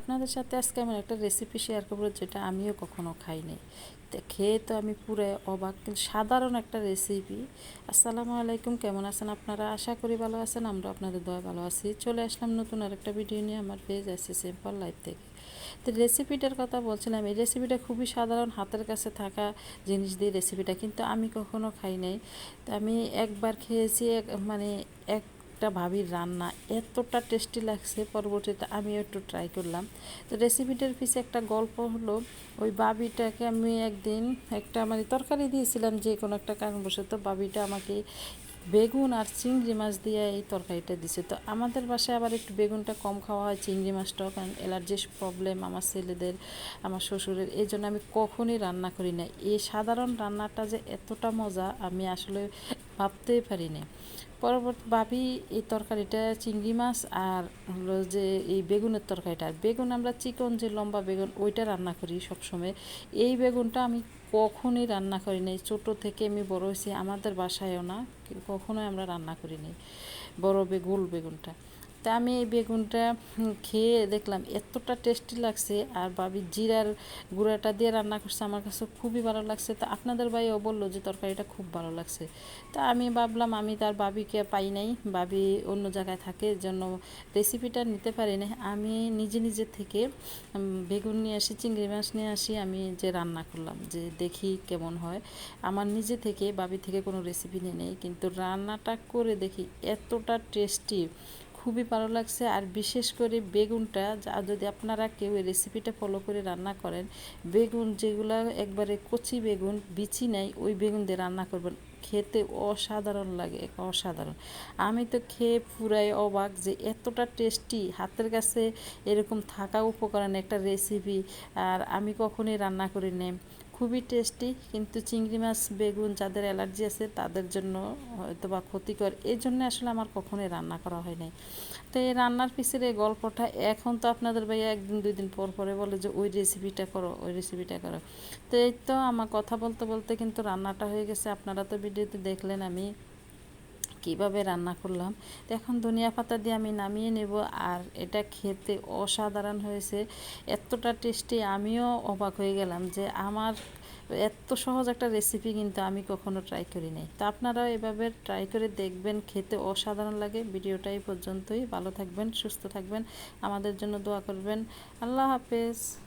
আপনাদের সাথে আজকে আমি একটা রেসিপি শেয়ার করব যেটা আমিও কখনো খাইনি। খেয়ে তো আমি পুরো অবাক, কিন্তু সাধারণ একটা রেসিপি আসসালামু আলাইকুম, কেমন আছেন আপনারা? আশা করি ভালো আছেন আমরা আপনাদের দয়া ভালো আছি। চলে আসলাম নতুন আরেকটা ভিডিও নিয়ে আমার পেজ আছে সিম্পল লাইফ থেকে। তো রেসিপিটার কথা বলছিলাম, এই রেসিপিটা খুবই সাধারণ, হাতের কাছে থাকা জিনিস দিয়ে রেসিপিটা কিন্তু আমি কখনো খাই নাই। তো আমি একবার খেয়েছি, এক মানে এক একটা ভাবির রান্না এতটা টেস্টি লাগছে, পরবর্তীতে আমিও একটু ট্রাই করলাম। তো রেসিপিটার পিছে একটা গল্প হলো, ওই বাবিটাকে আমি একদিন একটা মানে তরকারি দিয়েছিলাম যে কোনো একটা কারণবশত বাবিটা আমাকে বেগুন আর চিংড়ি মাছ দিয়ে এই তরকারিটা দিছে। তো আমাদের বাসায় আবার একটু বেগুনটা কম খাওয়া হয়, চিংড়ি মাছটাও, কারণ অ্যালার্জির প্রবলেম আমার ছেলেদের, আমার শ্বশুরের, এই জন্য আমি কখনই রান্না করি না। এই সাধারণ রান্নাটা যে এতটা মজা, আমি আসলে ভাবতেই পারি নি পরবর্তী ভাবি, এই তরকারিটা চিংড়ি মাছ আর হলো যে এই বেগুনের তরকারিটা। বেগুন আমরা চিকন যে লম্বা বেগুন, ওইটা রান্না করি সবসময়। এই বেগুনটা আমি কখনই রান্না করি নাই। ছোটো থেকে আমি বড় হয়েছি, আমাদের বাসায়ও না, কখনোই আমরা রান্না করি নাই। বড় বেগুল বেগুনটা। তা আমি এই বেগুনটা খেয়ে দেখলাম, এতটা টেস্টি লাগছে। আর বাবি জিরার গুঁড়াটা দিয়ে রান্না করছে, আমার কাছে খুবই ভালো লাগছে। তা আপনাদের ভাইও বলল যে তরকারিটা খুব ভালো লাগছে। তা আমি ভাবলাম, আমি তার বাবিকে পাই নাই বাবি অন্য জায়গায় থাকে জন্য রেসিপিটা নিতে পারি না আমি নিজে নিজে থেকে বেগুন নিয়ে আসি, চিংড়ি মাছ নিয়ে আসি, আমি যে রান্না করলাম, যে দেখি কেমন হয়। আমার নিজে থেকে বাবি থেকে কোনো রেসিপি নিয়ে নেই, কিন্তু রান্নাটা করে দেখি, এতটা টেস্টি খুবই ভালো লাগছে। আর বিশেষ করে বেগুনটা যদি আপনারা কেউ এই রেসিপিটা ফলো করে রান্না করেন, বেগুন যেগুলো একবারে কচি বেগুন, বিচি নাই, ওই বেগুন দিয়ে রান্না করবেন। খেতে অসাধারণ লাগে অসাধারণ। আমি তো খেয়ে পুরাই অবাক যে এতটা টেস্টি হাতের কাছে এরকম থাকা উপকরণ একটা রেসিপি আর আমি কখনই রান্না করি নেই খুবই টেস্টি কিন্তু চিংড়ি মাছ, বেগুন যাদের অ্যালার্জি আছে, তাদের জন্য হয়তো বা ক্ষতিকর। এই জন্য আসলে আমার কখনোই রান্না করা হয় নাই। তো এই রান্নার পিছের এই গল্পটা এখন তো আপনাদের ভাইয়া একদিন, দুই দিন পর পরে বলে যে, ওই রেসিপিটা করো, ওই রেসিপিটা করো। তো এই তো আমার কথা বলতে বলতে কিন্তু রান্নাটা হয়ে গেছে। আপনারা তো ভিডিওতে দেখলেন আমি কীভাবে রান্না করলাম। তো এখন ধনিয়া পাতা দিয়ে আমি নামিয়ে নেব, আর এটা খেতে অসাধারণ হয়েছে। এতটা টেস্টি আমিও অবাক হয়ে গেলাম যে আমার এত সহজ একটা রেসিপি কিন্তু আমি কখনো ট্রাই করি নাই। তো আপনারাও এভাবে ট্রাই করে দেখবেন, খেতে অসাধারণ লাগে। ভিডিওটা এই পর্যন্তই। ভালো থাকবেন, সুস্থ থাকবেন। আমাদের জন্য দোয়া করবেন। আল্লাহ হাফেজ।